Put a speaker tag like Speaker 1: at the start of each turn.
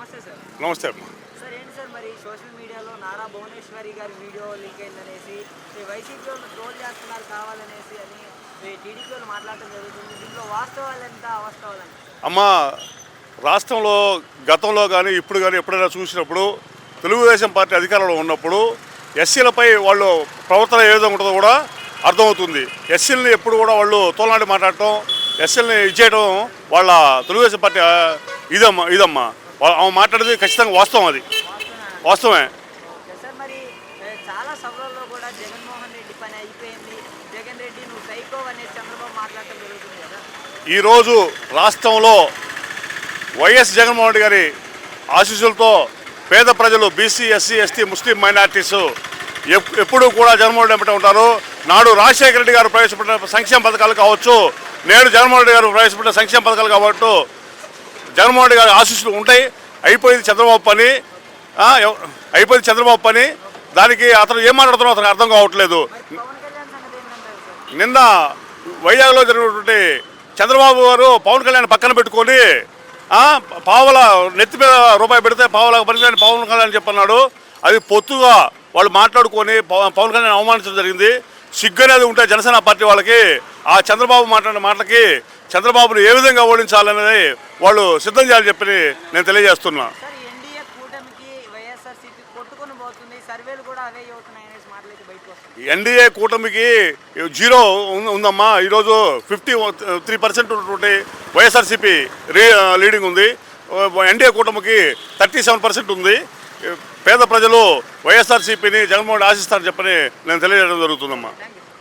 Speaker 1: నమస్తే అమ్మా.
Speaker 2: సార్ ఏంటి సార్ మరి సోషల్ మీడియాలో నారా భువనేశ్వరి గారి వీడియో లీక్ అయిందనేసి వైసీపీ వాళ్ళు ట్రోల్ చేస్తున్నారు కావాలనేసి అని టీడీపీ వాళ్ళు మాట్లాడటం జరుగుతుంది. దీంట్లో వాస్తవాలు ఎంత అవాస్తవాలు
Speaker 1: అమ్మ రాష్ట్రంలో గతంలో కానీ ఇప్పుడు కానీ ఎప్పుడైనా చూసినప్పుడు తెలుగుదేశం పార్టీ అధికారంలో ఉన్నప్పుడు ఎస్సీలపై వాళ్ళు ప్రవర్తన ఏ విధంగా ఉంటుందో కూడా అర్థమవుతుంది. ఎస్సీలని ఎప్పుడు కూడా వాళ్ళు తోలనాటి మాట్లాడటం ఎస్సీలని ఇచ్చేయడం వాళ్ళ తెలుగుదేశం పార్టీ ఇదమ్మా ఇదమ్మా. ఆమె మాట్లాడేది ఖచ్చితంగా వాస్తవం అది? వాస్తవమే.
Speaker 2: ఓకే సార్ మరి ఏ, చాలా సభలలో కూడా జగన్మోహన్ రెడ్డి పని అయిపోయింది. జగన్ రెడ్డి నువ్వు సైకో అనేసి చంద్రబాబు మాట్లాడటం జరుగుతుంది కదా.
Speaker 1: ఈరోజు రాష్ట్రంలో వైఎస్ జగన్మోహన్ రెడ్డి గారి ఆశీస్సులతో పేద ప్రజలు బీసీ ఎస్సీ ఎస్టీ ముస్లిం మైనార్టీస్ ఎప్- ఎప్పుడూ కూడా జగన్మోహన్ రెడ్డి ఉంటారు. నాడు రాజశేఖర రెడ్డి గారు ప్రవేశపెట్టిన సంక్షేమ పథకాలు కావచ్చు. నేడు జగన్మోహన్ రెడ్డి గారు ప్రవేశపెట్టిన సంక్షేమ పథకాలు కావచ్చు. జగన్మోహన్ రెడ్డి గారి ఆశీస్సులు ఉంటాయి. అయిపోయింది చంద్రబాబు పని. అయిపోయింది చంద్రబాబు పని. దానికి అతను ఏం మాట్లాడుతున్నా అతనికి అర్థం కావట్లేదు. నిన్న వైజాగ్లో జరిగినటువంటి చంద్రబాబు గారు పవన్ కళ్యాణ్ పక్కన పెట్టుకొని ఆ, పావల నెత్తి మీద రూపాయి పెడితే పావల పనిచేయని పవన్ కళ్యాణ్ చెప్పన్నాడు. అది పొత్తుగా వాళ్ళు మాట్లాడుకొని పవన్ కళ్యాణ్ అవమానించడం జరిగింది. సిగ్గు అనేది ఉంటే జనసేన పార్టీ వాళ్ళకి ఆ చంద్రబాబు మాట్లాడిన మాటలకి చంద్రబాబును ఏ విధంగా ఓడించాలనేది వాళ్ళు సిద్ధం చేయాలని చెప్పి నేను తెలియజేస్తున్నా.
Speaker 2: ఎన్డీఏ కూటమికి
Speaker 1: జీరో ఉందమ్మా. ఈరోజు ఫిఫ్టీ త్రీ పర్సెంట్ ఉన్నటువంటి వైఎస్ఆర్సీపీ రీ లీడింగ్ ఉంది. ఎన్డీఏ కూటమికి థర్టీ సెవెన్ పర్సెంట్ ఉంది. పేద ప్రజలు వైఎస్ఆర్సీపీని జగన్మోహన్ ఆశిస్తారని చెప్పని నేను తెలియజేయడం జరుగుతుందమ్మా.